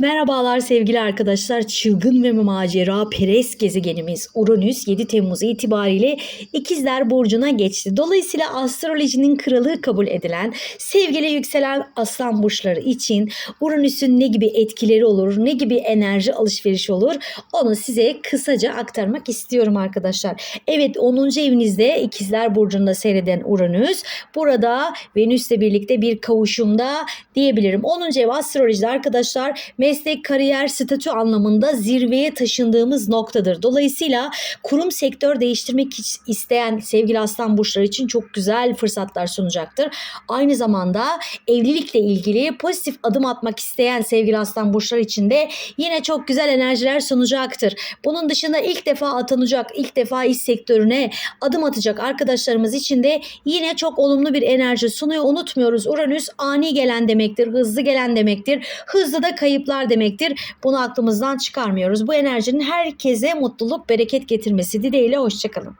Merhabalar sevgili arkadaşlar. Çılgın ve macera perest gezegenimiz Uranüs 7 Temmuz itibariyle İkizler Burcu'na geçti. Dolayısıyla astrolojinin kralı kabul edilen sevgili yükselen aslan burçları için Uranüs'ün ne gibi etkileri olur, ne gibi enerji alışverişi olur onu size kısaca aktarmak istiyorum arkadaşlar. Evet 10. evinizde İkizler Burcu'nda seyreden Uranüs burada Venüs'le birlikte bir kavuşumda diyebilirim. 10. ev astrolojide arkadaşlar meslek, kariyer, statü anlamında zirveye taşındığımız noktadır. Dolayısıyla kurum sektör değiştirmek isteyen sevgili aslan burçları için çok güzel fırsatlar sunacaktır. Aynı zamanda evlilikle ilgili pozitif adım atmak isteyen sevgili aslan burçları için de yine çok güzel enerjiler sunacaktır. Bunun dışında ilk defa atanacak, ilk defa iş sektörüne adım atacak arkadaşlarımız için de yine çok olumlu bir enerji sunuyor. Unutmuyoruz Uranüs ani gelen demektir, hızlı gelen demektir. Hızlı da kayıplar demektir. Bunu aklımızdan çıkarmıyoruz. Bu enerjinin herkese mutluluk, bereket getirmesi dileğiyle hoşçakalın.